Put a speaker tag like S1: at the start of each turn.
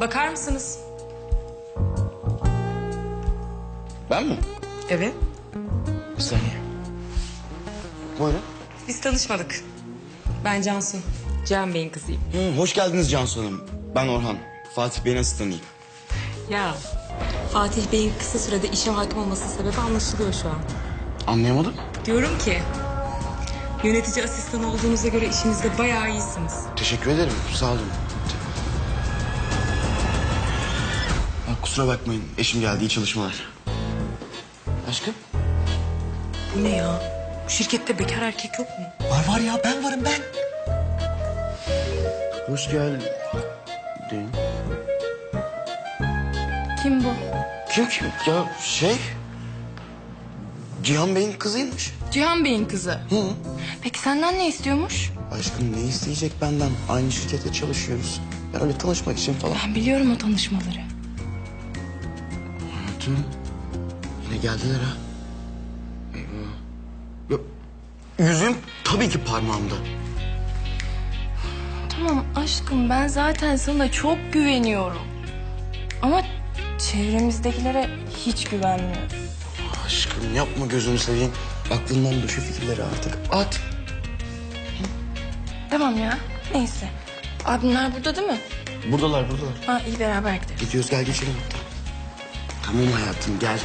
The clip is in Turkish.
S1: Bakar mısınız?
S2: Ben mi?
S1: Evet.
S2: Bir saniye. Buyurun.
S1: Biz tanışmadık. Ben Cansu. Cihan Bey'in kızıyım.
S2: Hı, hoş geldiniz Cansu Hanım. Ben Orhan. Fatih Bey'in asistanıyım.
S1: Ya. Fatih Bey'in kısa sürede işe hakim olmasının sebebi anlaşılıyor şu an.
S2: Anlayamadım.
S1: Diyorum ki... Yönetici asistanı olduğunuza göre işinizde bayağı iyisiniz.
S2: Teşekkür ederim. Sağ olun. Kusura bakmayın. Eşim geldi. İyi çalışmalar. Aşkım?
S1: Bu ne ya? Bu şirkette bekar erkek yok mu?
S3: Var var ya ben varım ben.
S2: Hoş geldin.
S4: Kim bu?
S2: Kim kim? Ya şey... Cihan Bey'in kızıymış.
S4: Cihan Bey'in kızı.
S2: Hı.
S4: Peki senden ne istiyormuş?
S2: Aşkım ne isteyecek benden? Aynı şirkette çalışıyoruz. Ben öyle tanışmak için falan.
S4: Ben biliyorum o tanışmaları.
S2: Hayatım. Yine geldiler ha. Eyvah. Ya, yüzüğüm tabii ki parmağımda.
S4: Tamam aşkım ben zaten sana çok güveniyorum. Ama çevremizdekilere hiç güvenmiyorum.
S2: Aşkım yapma gözünü seveyim. Aklından düşü fikirleri artık. At.
S4: Tamam ya neyse. Abimler burada değil mi?
S2: Buradalar buradalar.
S4: Ha iyi beraber gideriz.
S2: Gidiyoruz gel geçelim. Tamam hayatım gel.